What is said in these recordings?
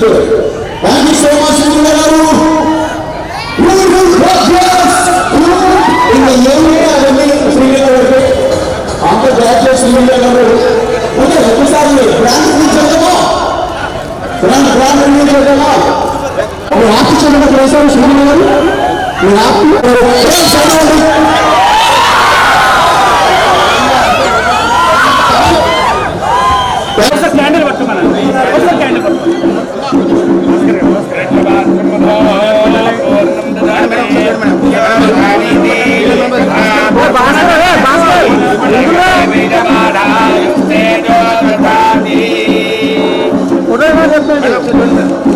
Thank you so much, Mugalaru. We will progress. In the name of the freedom of After graduates, we will never. Okay, what is that? Brand new Jagama. Brand brand new Jagama. We have to change the place of Sri Lanka. We have to. أنا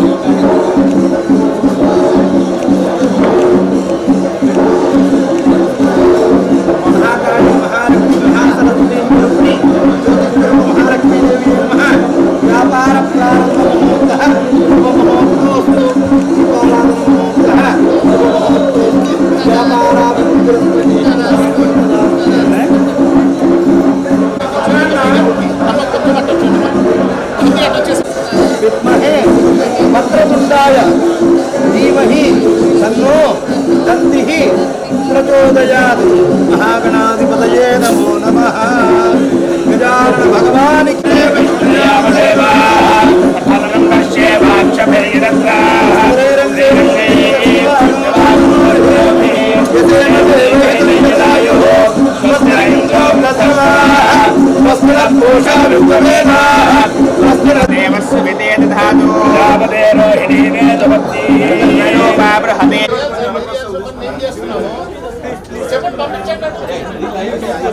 ప్రచోదయాది మహాగణాధిపతయే నమో నమ. గజానన భగవానికి దేవస్సు విదే దధాతు రోహిణీ వేదవత్తి